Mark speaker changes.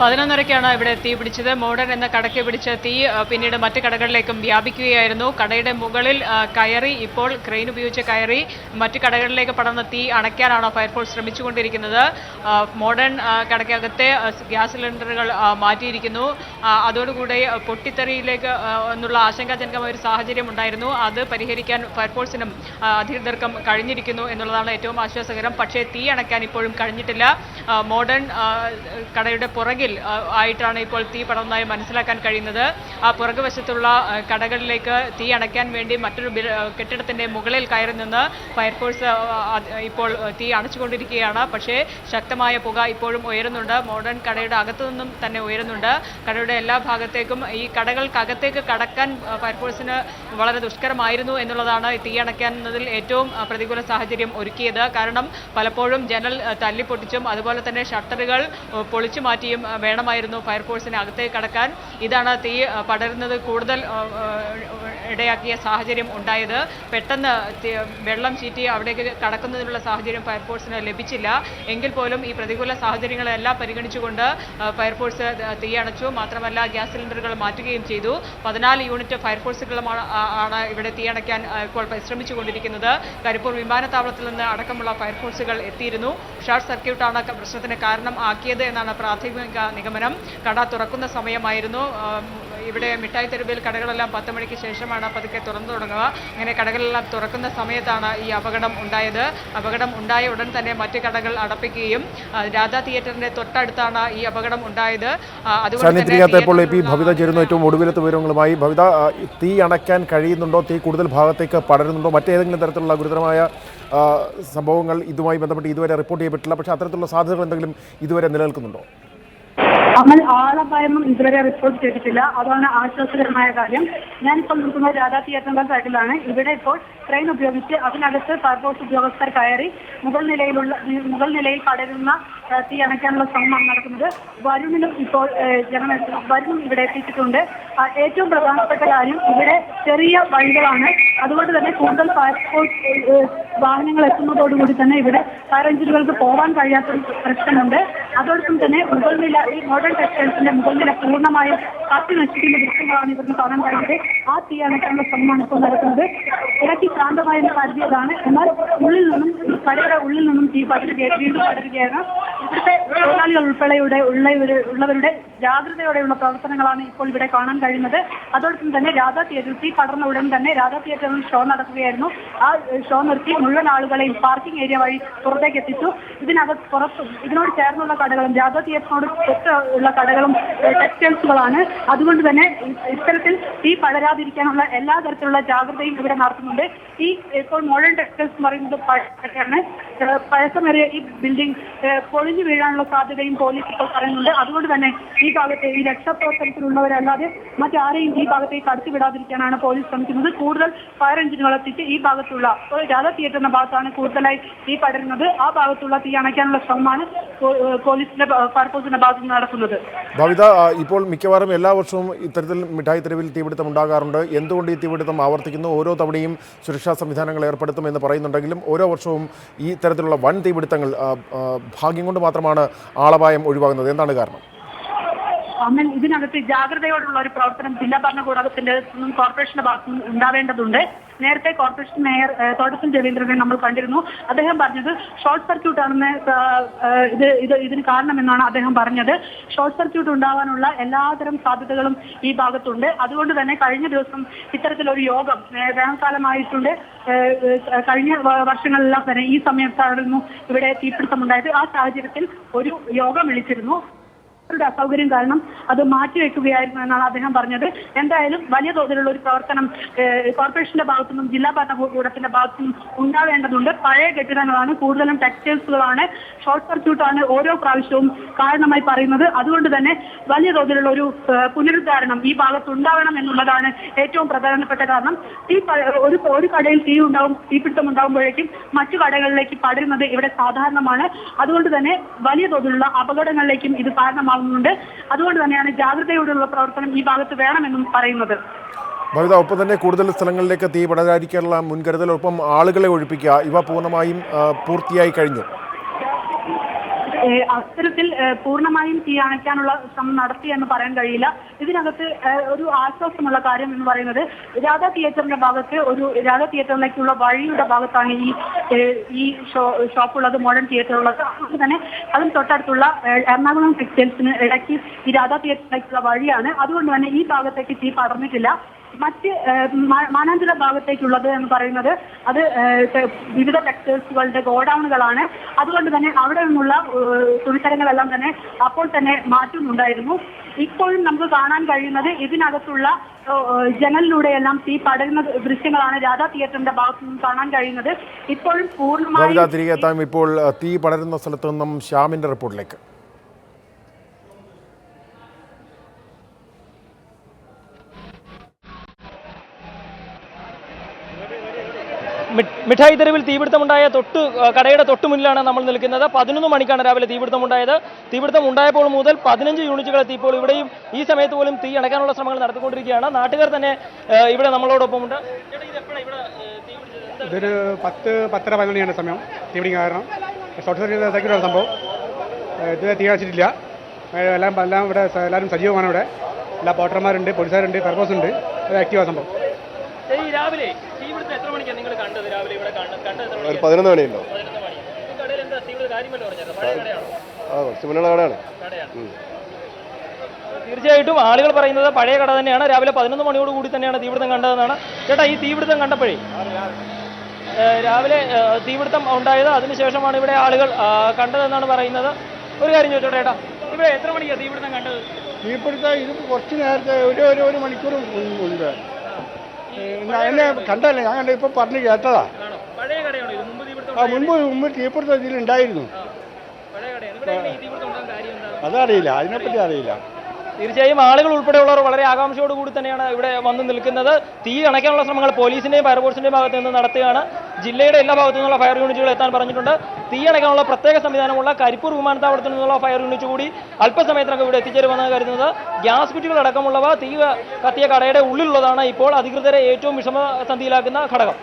Speaker 1: പതിനൊന്നരയ്ക്കാണ് ഇവിടെ തീ പിടിച്ചത്. മോഡൻ എന്ന കടയ്ക്ക് പിടിച്ച തീ പിന്നീട് മറ്റ് കടകളിലേക്കും വ്യാപിക്കുകയായിരുന്നു. കടയുടെ മുകളിൽ കയറി ഇപ്പോൾ ക്രെയിൻ ഉപയോഗിച്ച് കയറി മറ്റ് കടകളിലേക്ക് പടർന്ന തീ അണയ്ക്കാനാണ് ഫയർഫോഴ്സ് ശ്രമിച്ചുകൊണ്ടിരിക്കുന്നത്. മോഡേൺ കടയ്ക്കകത്തെ ഗ്യാസ് സിലിണ്ടറുകൾ മാറ്റിയിരിക്കുന്നു. അതോടുകൂടി പൊട്ടിത്തെറിയിലേക്ക് എന്നുള്ള ആശങ്കാജനകമായ ഒരു സാഹചര്യം ഉണ്ടായിരുന്നു. അത് പരിഹരിക്കാൻ ഫയർഫോഴ്സിനും അധികൃതർക്കും കഴിഞ്ഞിരിക്കുന്നു എന്നുള്ളതാണ് ഏറ്റവും ആശ്വാസകരം. പക്ഷേ തീ അണയ്ക്കാൻ ഇപ്പോഴും കഴിഞ്ഞിട്ടില്ല. മോഡേൺ കടയുടെ പുറകിൽ ആയിട്ടാണ് ഇപ്പോൾ തീ പടർന്നതായി മനസ്സിലാക്കാൻ കഴിയുന്നത്. ആ പുറകു വശത്തുള്ള കടകളിലേക്ക് തീ അണയ്ക്കാൻ വേണ്ടി മറ്റൊരു കെട്ടിടത്തിന്റെ മുകളിൽ കയറി നിന്ന് ഫയർഫോഴ്സ് ഇപ്പോൾ തീ അണച്ചുകൊണ്ടിരിക്കുകയാണ്. പക്ഷേ ശക്തമായ പുക ഇപ്പോഴും ഉയരുന്നുണ്ട്. മോഡേൺ കടയുടെ അകത്തു നിന്നും തന്നെ ഉയരുന്നുണ്ട്. കടയുടെ എല്ലാ ഭാഗത്തേക്കും ഈ കടകൾക്കകത്തേക്ക് കടക്കാൻ ഫയർഫോഴ്സിന് വളരെ ദുഷ്കരമായിരുന്നു എന്നുള്ളതാണ് തീ അണയ്ക്കുന്നതിൽ ഏറ്റവും പ്രതികൂല സാഹചര്യം ഒരുക്കിയത്. കാരണം പലപ്പോഴും ജനൽ തല്ലിപ്പൊട്ടിച്ചും അതുപോലെ തന്നെ ഷട്ടറുകൾ പൊളിച്ചു മാറ്റിയും വേണമായിരുന്നു ഫയർഫോഴ്സിന് അകത്തേക്ക് കടക്കാൻ. ഇതാണ് തീ പടരുന്നത്. കൂടുതൽ ഇടയാക്കിയ സാഹചര്യം ഉണ്ടായത്. പെട്ടെന്ന് വെള്ളം ചീറ്റി അവിടേക്ക് കടക്കുന്നതിനുള്ള സാഹചര്യം ഫയർഫോഴ്സിന് ലഭിച്ചില്ല. എങ്കിൽ പോലും ഈ പ്രതികൂല സാഹചര്യങ്ങളെല്ലാം പരിഗണിച്ചുകൊണ്ട് ഫയർഫോഴ്സ് തീയണച്ചു. മാത്രമല്ല ഗ്യാസ് സിലിണ്ടറുകൾ മാറ്റുകയും ചെയ്തു. പതിനാല് യൂണിറ്റ് ഫയർഫോഴ്സുകളുമാണ് ആണ് ഇവിടെ തീയണയ്ക്കാൻ ഇപ്പോൾ പരിശ്രമിച്ചുകൊണ്ടിരിക്കുന്നത്. കരിപ്പൂർ വിമാനത്താവളത്തിൽ നിന്ന് അടക്കമുള്ള ഫയർഫോഴ്സുകൾ എത്തിയിരുന്നു. ഷോർട്ട് സർക്യൂട്ടാണ് പ്രശ്നത്തിന് കാരണം ആക്കിയത് എന്നാണ് പ്രാഥമിക നിഗമനം. കട തുറക്കുന്ന സമയമായിരുന്നു. ഇവിടെ മിഠായി തെരുവിൽ കടകളെല്ലാം പത്ത് മണിക്ക് ശേഷമാണ് പതുക്കെ തുറന്നു തുടങ്ങുക. അങ്ങനെ കടകളെല്ലാം തുറക്കുന്ന സമയത്താണ് ഈ അപകടം ഉണ്ടായത്. അപകടം ഉണ്ടായ ഉടൻ തന്നെ മറ്റ് കടകൾ അടപ്പിക്കുകയും രാധാ തിയേറ്ററിന്റെ തൊട്ടടുത്താണ് ഈ അപകടം ഉണ്ടായത്. ആ, അതുകൊണ്ട് തന്നെ
Speaker 2: സാന്നിധ്യത്തെ ഇപ്പോൾ ഭവിത ചേരുന്ന. ഏറ്റവും ഒടുവിലത്തെ വിവരങ്ങളുമായി ഭവിത തീ അണയ്ക്കാൻ കഴിയുന്നുണ്ടോ? തീ കൂടുതൽ ഭാഗത്തേക്ക് പടരുന്നുണ്ടോ? മറ്റേതെങ്കിലും തരത്തിലുള്ള ഗുരുതരമായ സംഭവങ്ങൾ ഇതുമായി ബന്ധപ്പെട്ട് ഇതുവരെ റിപ്പോർട്ട് ചെയ്യപ്പെട്ടില്ല പക്ഷേ അത്തരത്തിലുള്ള സാധ്യതകൾ എന്തെങ്കിലും ഇതുവരെ നിലനിൽക്കുന്നുണ്ടോ?
Speaker 3: അമൽ ആളപായമൊന്നും ഇതുവരെ റിപ്പോർട്ട് ചെയ്തിട്ടില്ല. അതാണ് ആശ്വാസകരമായ കാര്യം. ഞാനിപ്പോൾ നിൽക്കുന്നത് രാധാ തിയേറ്ററിന്റെ സൈഡിലാണ് ഇവിടെ ഇപ്പോൾ ട്രെയിൻ ഉപയോഗിച്ച് അതിനകത്ത് ഫയർഫോഴ്സ് ഉദ്യോഗസ്ഥർ കയറി മുകൾ നിലയിലുള്ള മുകൾ നിലയിൽ പടരുന്ന തീ അണയ്ക്കാനുള്ള ശ്രമമാണ് നടക്കുന്നത്. വരുണിനും ഇപ്പോൾ ജനം വരുണും ഇവിടെ എത്തിച്ചിട്ടുണ്ട് ഏറ്റവും പ്രധാനപ്പെട്ട കാര്യം ഇവിടെ ചെറിയ വഴികളാണ്. അതുകൊണ്ട് തന്നെ കൂടുതൽ ഫയർഫോഴ്സ് വാഹനങ്ങൾ എത്തുന്നതോടുകൂടി തന്നെ ഇവിടെ ഫയർ എഞ്ചിനുകൾക്ക് പോകാൻ കഴിയാത്ത പ്രശ്നമുണ്ട്. അതോടൊപ്പം തന്നെ മുകൾ നില ഈ മോഡേൺ ടെക്സ്റ്റൈൽസിന്റെ മുകൾ നില പൂർണമായും കത്തി നശിക്കുന്ന ദൃശ്യങ്ങളാണ് ഇവിടുന്ന് കാണാൻ കഴിയുന്നത്. ആ തീ അണയ്ക്കാനുള്ള ശ്രമമാണ് ഇപ്പോൾ നടക്കുന്നത്. ഇടയ്ക്ക് ശാന്തമായി എന്ന് കരുതിയതാണ്. എന്നാൽ ഉള്ളിൽ നിന്നും കടയുടെ ഉള്ളിൽ നിന്നും തീ പടരുകയാണ് വീണ്ടും പടരുകയാണ്. ഇവിടുത്തെ തൊഴിലാളികൾ ഉൾപ്പെടെയുടെ ഉള്ള ഉള്ളവരുടെ ജാഗ്രതയോടെയുള്ള പ്രവർത്തനങ്ങളാണ് ഇപ്പോൾ ഇവിടെ കാണാൻ കഴിയുന്നത്. അതോടൊപ്പം തന്നെ രാധാ തിയേറ്റർ തീ പടർന്ന ഉടൻ തന്നെ രാധാ തിയേറ്ററിൽ ഷോ നടക്കുകയായിരുന്നു. ആ ഷോ നിർത്തി മുഴുവൻ ആളുകളെയും പാർക്കിംഗ് ഏരിയ വഴി പുറത്തേക്ക് എത്തിച്ചു. ഇതിനകത്ത് പുറത്തും ഇതിനോട് ചേർന്നുള്ള കടകളും ജാഥ തിയേറ്ററിനോട് തൊട്ട് ഉള്ള കടകളും ടെക്സ്റ്റൈൽസുകളാണ് അതുകൊണ്ട് തന്നെ ഇത്തരത്തിൽ തീ പടരാതിരിക്കാനുള്ള എല്ലാ തരത്തിലുള്ള ജാഗ്രതയും ഇവിടെ നടത്തുന്നുണ്ട്. ഈ ഇപ്പോൾ മോഡേൺ ടെക്സ്റ്റൈൽസ് എന്ന് പറയുന്നത് പഴക്കാണ് പഴക്കമേറിയ ഈ ബിൽഡിംഗ് പൊളിഞ്ഞു വീഴാനുള്ള സാധ്യതയും പോലീസ് ഇപ്പോൾ പറയുന്നുണ്ട്. അതുകൊണ്ട് തന്നെ ഈ ഭാഗത്തെ ഈ രക്ഷാപ്രവർത്തനത്തിലുള്ളവരല്ലാതെ മറ്റാരെയും ഈ ഭാഗത്തേക്ക് കടത്തിവിടാതിരിക്കാനാണ് പോലീസ് ശ്രമിക്കുന്നത്. കൂടുതൽ ഫയർ എഞ്ചിനുകൾ എത്തിച്ച് ഈ ഭാഗത്തുള്ള രാധ തിയേറ്ററിന്റെ ഭാഗത്താണ് കൂടുതലായി തീ പടരുന്നത്. ആ ഭാഗത്തുള്ള തീ അണയ്ക്കാനുള്ള ശ്രമമാണ് പോലീസിന്റെ ഫയർഫോഴ്സിന്റെ ഭാഗത്ത് നടക്കുന്നത്
Speaker 2: ഭവിത ഇപ്പോൾ മിക്കവാറും എല്ലാ വർഷവും ഇത്തരത്തിൽ മിഠായി തെരുവിൽ തീപിടുത്തം ഉണ്ടാകാറുണ്ട്. എന്തുകൊണ്ട് ഈ തീപിടുത്തം ആവർത്തിക്കുന്നു? ഓരോ തവണയും സുരക്ഷാ സംവിധാനങ്ങൾ ഏർപ്പെടുത്തും എന്ന് പറയുന്നുണ്ടെങ്കിലും ഓരോ വർഷവും ഈ തരത്തിലുള്ള വൻ തീപിടുത്തങ്ങൾ ഭാഗ്യം കൊണ്ട് മാത്രമാണ് ആളപായം ഒഴിവാകുന്നത്. എന്താണ് കാരണം?
Speaker 3: അമ്മൻ ഇതിനകത്ത് ജാഗ്രതയോടുള്ള ഒരു പ്രവർത്തനം ജില്ലാ ഭരണകൂടത്തിന്റെ കോർപ്പറേഷന്റെ ഭാഗത്തു നിന്നും ഉണ്ടാവേണ്ടതുണ്ട്. നേരത്തെ കോർപ്പറേഷൻ മേയർ തോട്ടത്തിൽ രവീന്ദ്രനെ നമ്മൾ കണ്ടിരുന്നു. അദ്ദേഹം പറഞ്ഞത് ഷോർട്ട് സർക്യൂട്ട് ആണെന്ന് ഇത് ഇത് ഇതിന് കാരണമെന്നാണ് അദ്ദേഹം പറഞ്ഞത്. ഷോർട്ട് സർക്യൂട്ട് ഉണ്ടാവാനുള്ള എല്ലാതരം സാധ്യതകളും ഈ ഭാഗത്തുണ്ട്. അതുകൊണ്ട് തന്നെ കഴിഞ്ഞ ദിവസം ഇത്തരത്തിലൊരു യോഗം വേനൽക്കാലമായിട്ടുണ്ട്. കഴിഞ്ഞ വർഷങ്ങളിലെല്ലാം തന്നെ ഈ സമയത്തായിരുന്നു ഇവിടെ തീപിടുത്തം ഉണ്ടായത് ആ സാഹചര്യത്തിൽ ഒരു യോഗം വിളിച്ചിരുന്നു. അവരുടെ അസൗകര്യം കാരണം അത് മാറ്റി വെക്കുകയായിരുന്നു എന്നാണ് അദ്ദേഹം പറഞ്ഞത്. എന്തായാലും വലിയ തോതിലുള്ള ഒരു പ്രവർത്തനം കോർപ്പറേഷന്റെ ഭാഗത്തുനിന്നും ജില്ലാ ഭരണകൂടത്തിന്റെ ഭാഗത്തുനിന്നും ഉണ്ടാവേണ്ടതുണ്ട്. പഴയ കെട്ടിടങ്ങളാണ് കൂടുതലും ടെക്സ്റ്റൈൽസുകളാണ്. ഷോർട്ട് സർക്യൂട്ടാണ് ഓരോ പ്രാവശ്യവും കാരണമായി പറയുന്നത്. അതുകൊണ്ട് തന്നെ വലിയ തോതിലുള്ള ഒരു പുനരുദ്ധാരണം ഈ ഭാഗത്ത് ഉണ്ടാവണം എന്നുള്ളതാണ് ഏറ്റവും പ്രധാനപ്പെട്ട കാരണം. ഈ ഒരു ഒരു കടയിൽ തീ ഉണ്ടാവും തീപിടുത്തം ഉണ്ടാകുമ്പോഴേക്കും മറ്റു കടകളിലേക്ക് പടരുന്നത് ഇവിടെ സാധാരണമാണ്. അതുകൊണ്ട് തന്നെ വലിയ തോതിലുള്ള അപകടങ്ങളിലേക്കും ഇത് കാരണമാകുന്നുണ്ട് അതുകൊണ്ട് തന്നെയാണ് ജാഗ്രതയോടുള്ള പ്രവർത്തനം ഈ ഭാഗത്ത് വേണമെന്നും പറയുന്നത്.
Speaker 2: ഭവിത ഒപ്പം തന്നെ കൂടുതൽ സ്ഥലങ്ങളിലേക്ക് തീ പടരാതിരിക്കാനുള്ള മുൻകരുതൽ ഒപ്പം ആളുകളെ ഒഴിപ്പിക്കുക ഇവ പൂർണമായും പൂർത്തിയായി കഴിഞ്ഞു.
Speaker 3: അത്തരത്തിൽ പൂർണമായും തീ അണയ്ക്കാനുള്ള ശ്രമം നടത്തി എന്ന് പറയാൻ കഴിയില്ല. ഇതിനകത്ത് ഒരു ആശ്വാസമുള്ള കാര്യം എന്ന് പറയുന്നത് രാധാ തിയേറ്ററിന്റെ ഭാഗത്ത് ഒരു രാധാ തിയേറ്ററിലേക്കുള്ള വഴിയുടെ ഭാഗത്താണ് ഈ ഈ ഷോ ഷോപ്പുള്ളത് മോഡേൺ തിയേറ്റർ ഉള്ളത് അതുകൊണ്ട് തന്നെ അതും തൊട്ടടുത്തുള്ള എറണാകുളം ടെക്സ്റ്റൈൽസിന് ഇടയ്ക്ക് ഈ രാധാ തിയേറ്ററിലേക്കുള്ള വഴിയാണ്. അതുകൊണ്ട് തന്നെ ഈ ഭാഗത്തേക്ക് തീ പടർന്നിട്ടില്ല. മറ്റ് മാനാഞ്ചിറ ഭാഗത്തേക്കുള്ളത് എന്ന് പറയുന്നത് അത് വിവിധ ടെക്സ്റ്റൈൽസുകളുടെ ഗോഡൌണുകളാണ്. അതുകൊണ്ട് തന്നെ അവിടെ നിന്നുള്ള തുണിത്തരങ്ങളെല്ലാം തന്നെ അപ്പോൾ തന്നെ മാറ്റുന്നുണ്ടായിരുന്നു. ഇപ്പോഴും നമുക്ക് കാണാൻ കഴിയുന്നത് ഇതിനകത്തുള്ള ജനലിലൂടെയെല്ലാം തീ പടരുന്ന ദൃശ്യങ്ങളാണ് രാധാ തിയേറ്ററിന്റെ ഭാഗത്തു നിന്നും കാണാൻ കഴിയുന്നത്. ഇപ്പോഴും പൂർണമായും
Speaker 2: തിരികെ എത്താം. ഇപ്പോൾ തീ പടരുന്ന സ്ഥലത്ത് നിന്നും ശ്യാമിന്റെ റിപ്പോർട്ടിലേക്ക്.
Speaker 4: മിഠായി തെരുവിൽ തീപിടുത്തമുണ്ടായ തൊട്ട് കടയുടെ തൊട്ട് മുന്നിലാണ് നമ്മൾ നിൽക്കുന്നത്. പതിനൊന്ന് മണിക്കാണ് രാവിലെ തീപിടുത്തമുണ്ടായത്. തീപിടുത്തം ഉണ്ടായപ്പോൾ മുതൽ പതിനഞ്ച് യൂണിറ്റുകൾ എത്തിയപ്പോൾ ഇവിടെയും ഈ സമയത്ത് പോലും തീ അണയ്ക്കാനുള്ള ശ്രമങ്ങൾ നടത്തിക്കൊണ്ടിരിക്കുകയാണ്. നാട്ടുകാർ തന്നെ ഇവിടെ നമ്മളോടൊപ്പമുണ്ട്.
Speaker 5: ഇതൊരു പത്ത് പത്തര പതിനൊന്നിയാണ് സമയം. തീപിടിക്കാൻ കാരണം. ഷോർട്ട് സർക്യൂട്ട് സംഭവം. ഇതുവരെ തീ അടച്ചിട്ടില്ല എല്ലാം എല്ലാം ഇവിടെ എല്ലാവരും സജീവമാണ് ഇവിടെ. എല്ലാ പോട്ടർമാരുണ്ട് പോലീസുകാരുണ്ട് ഫയർഫോഴ്സ് ഉണ്ട്. അത് ആക്റ്റീവാണ് സംഭവം.
Speaker 4: ഈ രാവിലെ എത്ര മണിക്കാണ് നിങ്ങൾ കണ്ടത് രാവിലെ ഇവിടെ കണ്ട- കണ്ടത് എത്ര
Speaker 6: ഒരു? പതിനൊന്ന്
Speaker 4: മണിയല്ലോ. മണി. ഈ കടയിൽ എന്താ തീപിടുത്ത കാര്യമല്ലോ പറഞ്ഞത് പഴയ കടയാണോ?
Speaker 6: ആ കുറച്ച് മുന്നുള്ള കടയാണ്.
Speaker 4: കടയാണ്. തീർച്ചയായിട്ടും ആളുകൾ പറയുന്നത് പഴയ കട തന്നെയാണ്. രാവിലെ പതിനൊന്ന് മണിയോട് കൂടി തന്നെയാണ് തീപിടുത്തം കണ്ടതെന്നാണ്. ചേട്ടാ ഈ തീപിടുത്തം കണ്ടപ്പോഴേ രാവിലെ തീപിടുത്തം ഉണ്ടായത് അതിനുശേഷമാണ് ഇവിടെ ആളുകൾ കണ്ടതെന്നാണ് പറയുന്നത്. ഒരു കാര്യം ചോദിച്ചോട്ടെ ചേട്ടാ ഇവിടെ എത്ര മണിക്കാണ് തീപിടുത്തം കണ്ടത്?
Speaker 5: തീപിടുത്തം ഇത് കുറച്ച് നേരത്തെ ഒരു ഒരു ഒരു മണിക്കൂർ ഉണ്ട് എന്നെ കണ്ടല്ലേ ഞാൻ കണ്ട പറഞ്ഞു പറഞ്ഞ് കേട്ടതാ. ആ മുൻപ് മുമ്പ് തീപിടുത്തം
Speaker 4: ഇതിൽ ഉണ്ടായിരുന്നു.
Speaker 5: അതറിയില്ല. അതിനെപ്പറ്റി അറിയില്ല.
Speaker 4: തീർച്ചയായും ആളുകൾ ഉൾപ്പെടെയുള്ളവർ വളരെ ആകാംക്ഷയോട് കൂടി തന്നെയാണ് ഇവിടെ വന്ന് നിൽക്കുന്നത്. തീ അണയ്ക്കാനുള്ള ശ്രമങ്ങൾ പോലീസിന്റെയും ഫയർഫോഴ്സിന്റെയും ഭാഗത്ത് നിന്ന് നടത്തുകയാണ്. ജില്ലയുടെ എല്ലാ ഭാഗത്തു നിന്നുള്ള ഫയർ യൂണിറ്റുകൾ എത്താൻ പറഞ്ഞിട്ടുണ്ട്. തീ അണയ്ക്കാനുള്ള പ്രത്യേക സംവിധാനമുള്ള കരിപ്പൂർ വിമാനത്താവളത്തിൽ നിന്നുള്ള ഫയർ യൂണിറ്റ് കൂടി അല്പസമയത്തിനകം ഇവിടെ എത്തിച്ചേരുമെന്നാണ് കരുതുന്നത്. ഗ്യാസ് കുറ്റികൾ അടക്കമുള്ളവ തീ കത്തിയ കടയുടെ ഉള്ളിലുള്ളതാണ് ഇപ്പോൾ അധികൃതരെ ഏറ്റവും വിഷമസന്ധിയിലാക്കുന്ന ഘടകം.